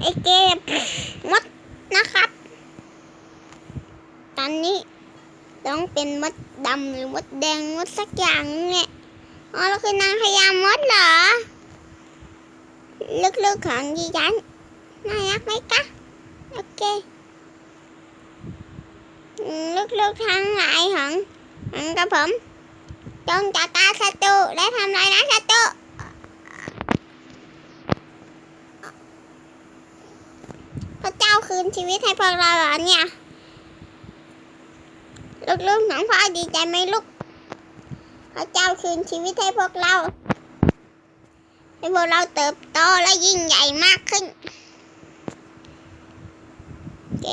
ไอเกมมดนะครับ ตอนนี้ต้องเป็นมดดำหรือมดแดงมดสักอย่างเนี่ยอ๋อเราคือนางพญามดเหรอ ลึกๆของดิฉันน่ารักไหมคะโอเคลึกๆทั้งหลายของของกระผมจงจัดการศัตรูและทำลายนะศัตรูพระเจ้า คืนชีวิตให้พวกเราเหรอเนี่ยลูกๆของพ่อดีใจไหมลูกพระเจ้าคืนชีวิตให้พวกเรา ให้พวกเราเติบโตและยิ่งใหญ่มากขึ้นโอเค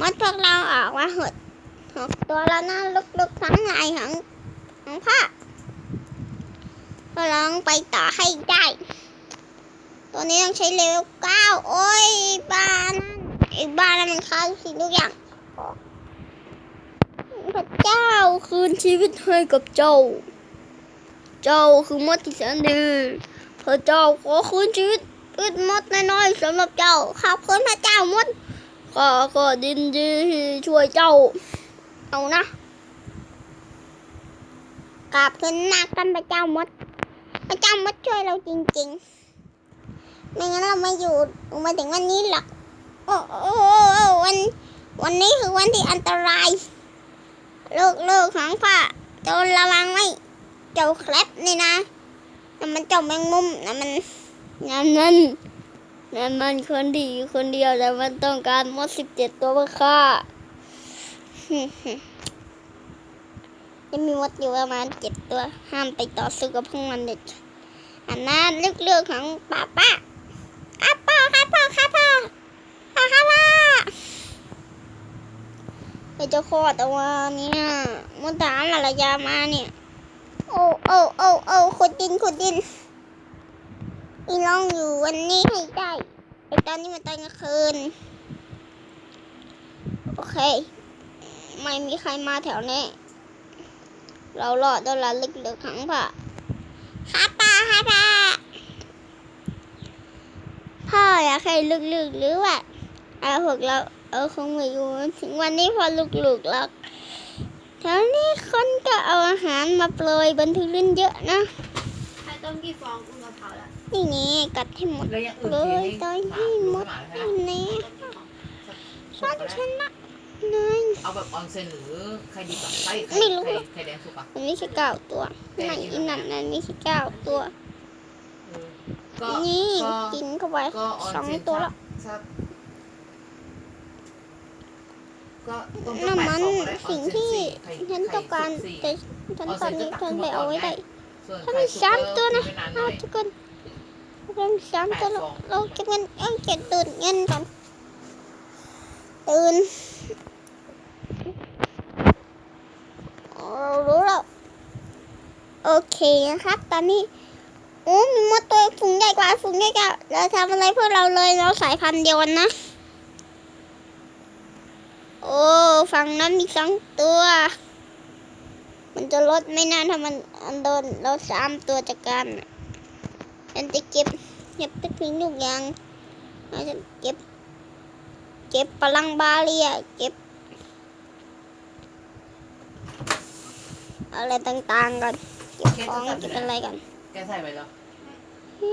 มดพวกเราออกมาหดหกตัวแล้วนะลูกๆทั้งหลายของของพ่อเราลองไปต่อให้ได้ ตัวนี้ต้องใช้เลเวลเก้าโอ้ยบ้านนั่นไอ้บ้านนั้นมันฆ่าสิ่งทุกอย่างพระเจ้าคืนชีวิตให้กับเจ้า เจ้าคือมดที่แสนดีพระเจ้าขอคืนชีวิตพืชมดน้อยๆสำหรับเจ้าขอบคุณพระเจ้ามดข้าก็ดินดีที่ช่วยเจ้า เอานะกราบขึ้นหน้ากันพระเจ้ามด พระเจ้ามดช่วยเราจริง ๆ ไม่งั้นเราไม่อยู่มาถึงวันนี้หรอกโอ้โอ้วัน วันนี้คือวันที่อันตรายลูกลูกของพ่อโจรระวังไว้เจ้าแคลปนี่นะนั่นมันเจ้าแมงมุมนั่นมันนั่นนั่นนั่นมันคนดีคนเดียวแต่มันต้องการมดสิบเจ็ดตัวเพื่อฆ่ายังมีมดอยู่ประมาณเจ็ดตัว ห้ามไปต่อสู้กับพวกมันเด็ดอันนั้นลึกๆของป้าป้า ครับพ่อครับพ่อพ่อค่ะพ่อไปเจะคลอดแต่ว่าเนี่ยมดถามอะไรยามาเนี่ย โอ้โอ้โอ้โอ้ขุดดินขุดดินอีลองอยู่วันนี้ให้ได้ไอตอนนี้มันตอนกลางคืน โอเค ไม่มีใครมาแถวนี้ เรารอดตัวละลึกๆขังพ่อครับป้าครับป้า พ่ออยากให้ลึกๆหรือว่าเอาพวกเราเออคงไม่อยู่ถึงวันนี้พอลูกๆแล้วแถวนี้คนก็เอาอาหารมาโปรยบนพื้นเยอะนะใครต้มกี่ฟองคุณกะเพราแล้วนี่นี่กัดให้หมดแล้วยังอื่นเลยทีตอนที่มดอยู่นี่ฉันชนะนายเอาแบบออนเซนหรือใครดีกว่าไข่ไข่ไม่รู้ไข่ไข่แดงสุกอะมันไม่ใช่เก้าตัวไม่อีนั่นนั่นไม่ใช่เก้าตัวเออ ก็นี่ ก็กินเข้าไปก็ออนสองเซนตัวแล้วถ้าก็ต้มนั่นแปมัดนฟองก็ได้สิ่งออนเซนที่สี่ไข่ฉันต้องการไข่สุแต่ฉันตอนนี้ฉันไปเอาไว้ได้ ส่วนถ้าไข่มีสุกสามก็ตัวนะกิไม่นานหเอาน่อยทุกคนเราสามตัวแล้วเราเก็บเงินเอ้ยเก็บตื่นเงินก่อนตื่นเรารู้แล้วโอเคนะครับ ตอนนี้โอ้มีมดตัวฝูงใหญ่กว่าฝูงใหญ่กว่าเราทำอะไรพวกเราเลยเราสายพันธุ์เดียวกันนะ โอ้ฝั่งนั้นมีสองตัว มันจะลดไม่นานถ้ามันอันโดนเราสามตัวจากกันฉันจะเก็บเก็บทุกทิ้งทุกอย่างเราจะเก็บ เก็บพลังบาเรียเก็บ อะไรต่างๆกันเก็บของเก็บอะไรกันแกใส่ไปแล้ว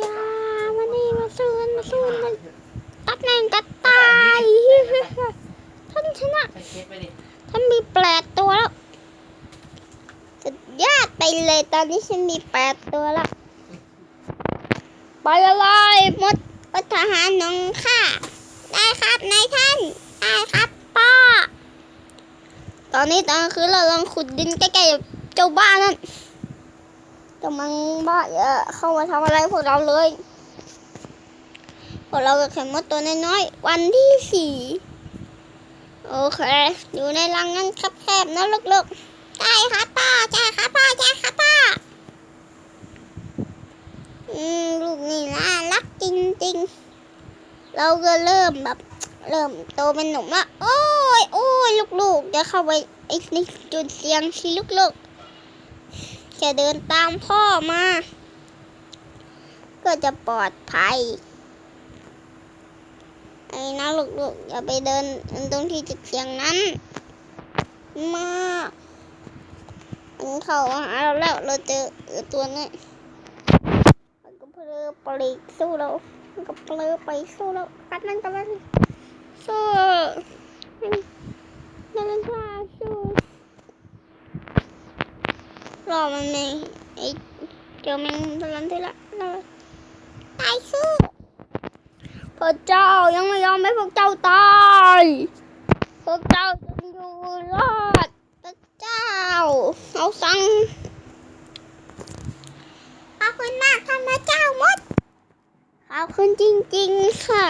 ยามานี่มาสู้กันมาสู้กันตัดแน่งกัดตายท่านชนะท่านมีแปดตัวแล้วสุดยอดไปเลยตอนนี้ฉันมีแปดตัวแล้วไปเลยมดมดทหารน้องข้าได้ครับนายท่านได้ครับป้าตอนนี้ตอนคือเราลองขุดดินใกล้ๆเจ้าบ้านนั่น เจ้ามังบ้าเยอะเข้ามาทำอะไรพวกเราเลยพวกเราก็แค่มดตัวน้อยๆวันที่สี่โอเค อยู่ในรังนั้นแคบๆนะลูกๆได้ครับป้าใช่ครับป้าใช่ครับป้าอืมลูกนี่น่ารักจริงๆ เราก็เริ่มแบบ เริ่มโตเป็นหนุ่มละโอ้ยโอ้ยลูกๆจะเข้าไปไอ้นี่จุดเสียงสิลูกๆ แค่เดินตามพ่อมา ก็จะปลอดภัย ไอ้นะลูกๆอย่าไปเดินตรงที่จุดเสียงนั้น มากมันเข้าหาเราแล้วเราเจอตัวนี้มันก็เพลือปลีกสู้เรามันก็เพลือไปสู้เรากัดนั่นกันแล้วสู้นั่นนั่นสู้ รอมันไม่ไอ้เจ้าแมงมุมทะลันทีละเราตายสู้พระเจ้ายังไม่ยอมให้พวกเจ้าตายพวกเจ้าจะอยู่รอดพระเจ้าเอาสังขอบคุณมากท่านพระเจ้ามดขอบคุณจริงๆค่ะ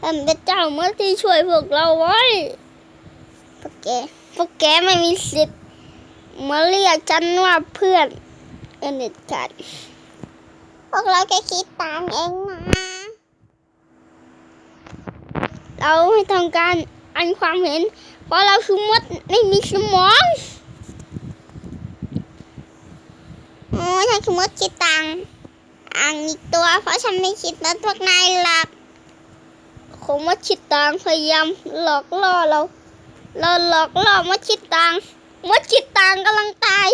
ท่านพระเจ้ามดที่ช่วยพวกเราไว้พวกแกพวกแกไม่มีสิทธิ์ มาเรียกฉันว่าเพื่อนเอ็นเด็ดขาดพวกเราแค่คิดตามเองนะ เราไม่ต้องการอันความเห็น เพราะเราคือมดไม่มีสมองโอ้ฉันคือมดคิดตังอ่างอีกตัว เพราะฉันไม่คิดว่าพวกนายหลับคงมดคิดตังพยายามหลอกล่อเรา เราหลอกล่อมดคิดตัง มดคิดตังกำลังตาย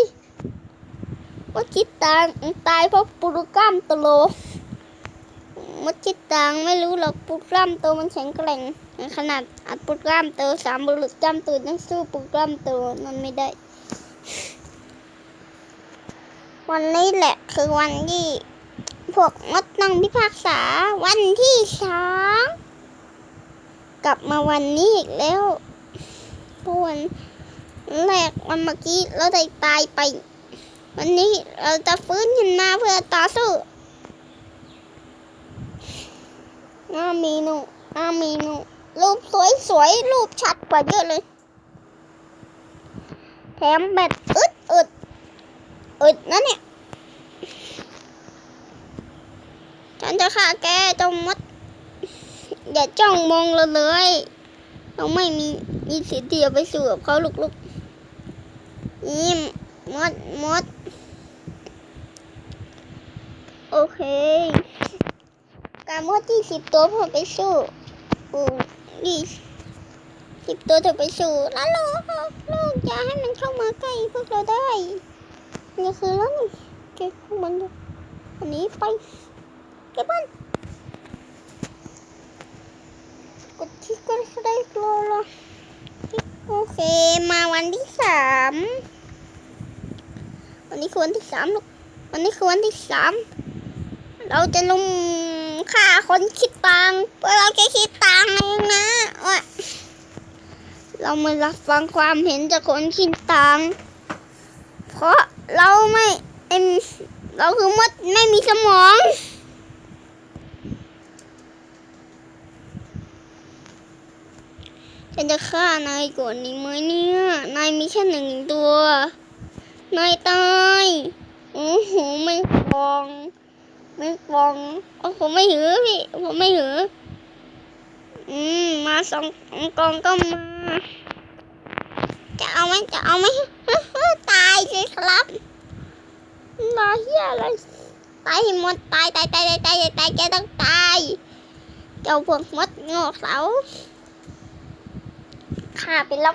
มดคิดตังตายเพราะปุรุกล้ามตโลมดคิดตังไม่รู้หรอกปุรุกล้ามโตมันแข็งแกร่งขนาดอัดปุกกล้ามโตสามบุรุษกล้ามตูดยังสู้ปุกกล้ามโตมันไม่ได้ วันนี้แหละคือวันที่พวกมดต้องพิพากษาวันที่สองกลับมาวันนี้อีกแล้วเพราะวัน แรกวันเมื่อกี้เราได้ตายไป วันนี้เราจะฟื้นขึ้นมาเพื่อต่อสู้อามีนูอามีนูรูปสวยๆรูปชัดกว่าเยอะเลย แถมแบตอึดอึดอึดนะเนี่ย ฉันจะฆ่าแกจงมด อย่าจ้องมองเราเลย เราไม่มีมีสิทธิ์ที่จะไปสู้กับเขาลุกๆ นี่มดมด โอเค การมดที่สิบตัวพอไปสู้ปูนี่สิบตัวเธอไปสู่แล้วโลกโลกอย่าให้มันเข้ามาใกล้พวกเราได้นี่คือแล้วนี่เก็บพวกมันดูอันนี้ไปเก็บมันกดที่ก็ได้โลละ โอเคมาวันที่สามวันนี้คือวันที่สามลูกวันนี้คือวันที่สามเราจะลงฆ่าคนคิดตังเพราะเราแค่คิดตังเองนะว่าเราไม่รับฟังความเห็นจากคนคิดตังเพราะเราไม่เอ็มเราคือมดไม่มีสมอง ฉันจะฆ่านายก่อนนี้ไหมเนี่ย นายมีแค่หนึ่งตัว นายตายโอ้โหไม่ฟองไม่ฟองโอ้ผมไม่หือพี่ผมไม่หือ อืมมาสองกองก็มา จะเอาไหมจะเอาไหมตายสิครับรอเฮียอะไรตายหมดตายตายตายตายตายตายแกต้องตายเจ้าพวกมดโง่เสา ฆ่าไปแล้ว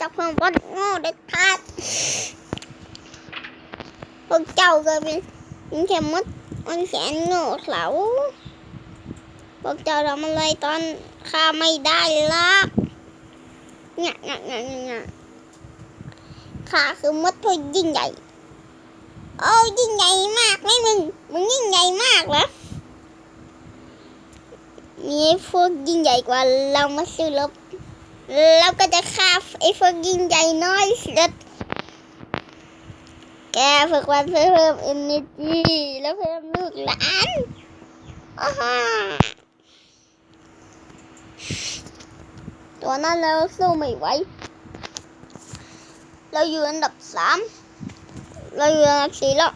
จ้าพวกมดโง่เด็ดขาดพวกเจ้าก็เป็นแค่มดมันแสนโง่เขลาพวกเจ้าทำอะไรตอนข้าไม่ได้ละเนี่ยเนี่ยเนี่ยเนี่ยข้าคือมดผู้ยิ่งใหญ่ โอ้ยิ่งใหญ่มากไหมมึง มึงยิ่งใหญ่มากเหรอ มีพวกยิ่งใหญ่กว่าเรามาสู้รบเราก็จะฆ่าไอ้พวกยิ่งใหญ่น้อยสุดแกฝึกวันเพื่อเพิ่ม energy แล้วเพิ่มลูกหลานอ้าตัวนั้นเราสู้ไม่ไหวเราอยู่อันดับสามเราอยู่อันดับสี่แล้ว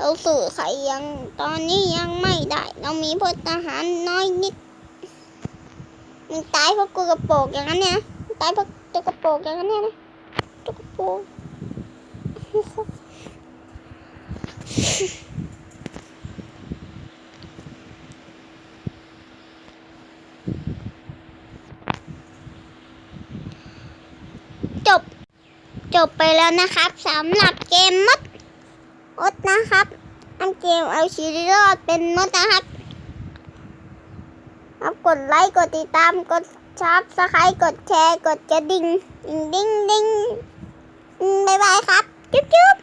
เราสู้ใครยังตอนนี้ยังไม่ได้ เรามีพลทหารน้อยนิดมันตายเพราะกูกระโปรงอย่างนั้นเนี่ยตายเพราะตัวกระโปรงอย่างนั้นเนี่ยนะตัวกระโปรงจบ จบไปแล้วนะครับสำหรับเกมมด มดนะครับ อันเกมเอาชีวิตรอดเป็นมดนะครับครับกดไลค์ กดติดตาม กดชับสไครต์กดแชร์ กดกระดิ่ง ดิ่งดิ่งดิ่งบ๊ายบายครับ จุ๊บจุ๊บ